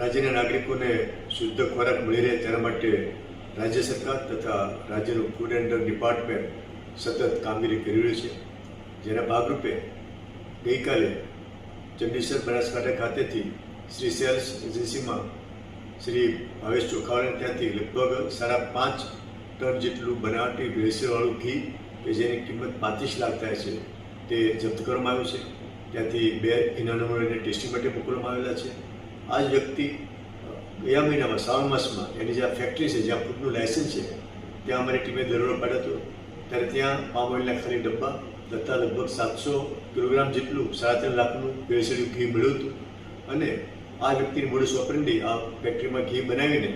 રાજ્યના નાગરિકોને શુદ્ધ ખોરાક મળી રહે તેના માટે રાજ્ય સરકાર તથા રાજ્યનું ફૂડ એન્ડ ડ્રગ ડિપાર્ટમેન્ટ સતત કામગીરી કરી રહ્યું છે. જેના ભાગરૂપે ગઈકાલે ચંડીસર બનાસકાંઠા ખાતેથી શ્રી સેલ્સ એજન્સીમાં શ્રી ભાવેશ ચોખાવાને ત્યાંથી લગભગ સાડા પાંચ ટન જેટલું બનાવટી ભેળસેળવાળું ઘી કે જેની કિંમત પાંત્રીસ લાખ થાય છે તે જપ્ત કરવામાં આવ્યું છે. ત્યાંથી બે ઘીના નમૂનાને ટેસ્ટિંગ માટે મોકલવામાં આવેલા છે. આ જ વ્યક્તિ ગયા મહિનામાં શ્રાવણ માસમાં એની જ્યાં ફેક્ટરી છે જ્યાં ફૂડનું લાયસન્સ છે, ત્યાં અમારી ટીમે દરોડો પાડ્યો હતો. ત્યારે ત્યાં પામ ઓઇલના ખાલી ડબ્બા, તથા લગભગ સાતસો કિલોગ્રામ જેટલું સાડા ત્રણ લાખનું ભેળસેળ્યું ઘી મળ્યું હતું. અને આ વ્યક્તિની મોડસ ઓપરેન્ડી આ ફેક્ટરીમાં ઘી બનાવીને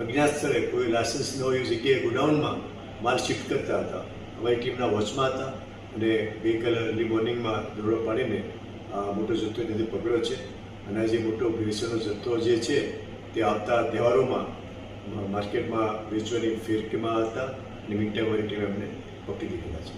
અજ્ઞાત સ્થળે કોઈ લાયસન્સ ન હોય જગ્યાએ ગોડાઉનમાં માલ શિફ્ટ કરતા હતા. અમારી ટીમના વોચમાં હતા અને ગઈકાલે અર્લી મોર્નિંગમાં દરોડો પાડીને આ મોટો જથ્થો એને પકડ્યો છે. અને જે મોટો વેચવાનો જથ્થો જે છે, તે આવતા તહેવારોમાં માર્કેટમાં વેચવાની ફિરકીમાં હતા અને મીન ટાઈમ અમારી ટીમે એમને પકડી દીધેલા છે.